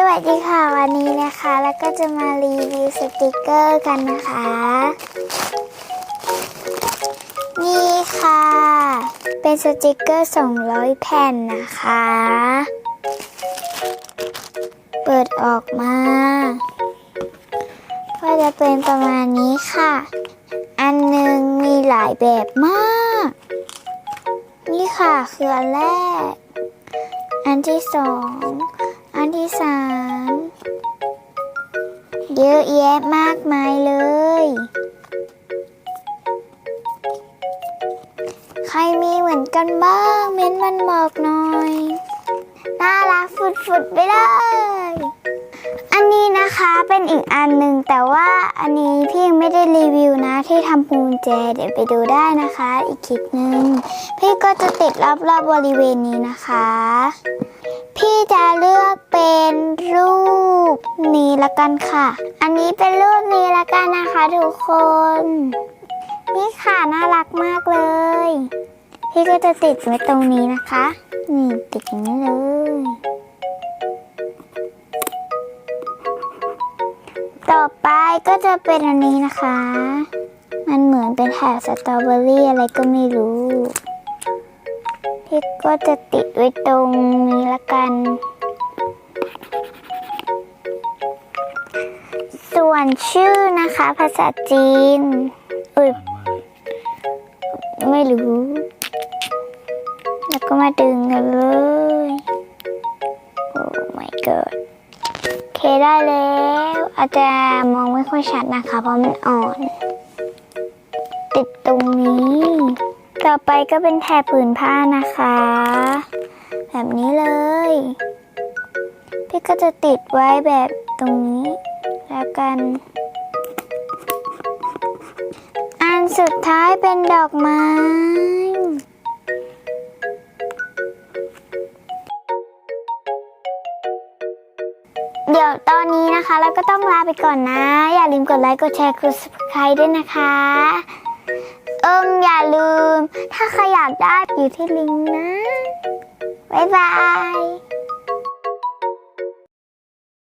สวัสดีค่ะวันนี้นะคะ แล้วก็จะมารีวิวสติกเกอร์กันนะคะ นี่ค่ะ เป็นสติกเกอร์ 200 แผ่นนะคะ เปิดออกมาก็จะเป็นประมาณนี้ค่ะ อันหนึ่งมีหลายแบบมาก นี่ค่ะคืออันแรก อันที่สอง อันที่สามเยอะแยะมากมายเลย ใครมีเหมือนกันบ้าง เม้นมันบอกหน่อย น่ารักฟุดๆไปเลย อันนี้นะคะเป็นอีกอันหนึ่งแต่ว่าอันนี้พี่ยังไม่ได้รีวิวนะที่ทำพวงกุญแจ เดี๋ยวไปดูได้นะคะ อีกคลิปหนึ่งพี่ก็จะติดรอบๆบบริเวณนี้นะคะ พี่จะเลือก เป็นรูปนี้ละกันค่ะ อันนี้เป็นรูปนี้ละกันนะคะทุกคน นี่ค่ะน่ารักมากเลย พี่ก็จะติดไว้ตรงนี้นะคะ นี่ติดอย่างนี้เลย ต่อไปก็จะเป็นอันนี้นะคะ มันเหมือนเป็นแถบสตรอเบอรี่อะไรก็ไม่รู้พี่ก็จะติดไว้ตรงนี้ละกัน วนชื่อนะคะ ภาษาจีนอุ้ยไม่รู้ แล้วก็มาดึงกันเลยโอ้ my god โอเคได้แล้ว อาจจะมองไม่ค่อยชัดนะคะ เพราะมันอ่อน ติดตรงนี้ ต่อไปก็เป็นแถบผืนผ้านะคะ แบบนี้เลย พี่ก็จะติดไว้แบบตรงนี้ แล้วกัน อันสุดท้ายเป็นดอกไม้ เดี๋ยวตอนนี้นะคะเราก็ต้องลาไปก่อนนะ อย่าลืมกดไลค์ กดแชร์ กด subscribe ด้วยนะคะเอิมอย่าลืม ถ้าใครอยากได้อยู่ที่ลิงก์นะ บ๊ายบาย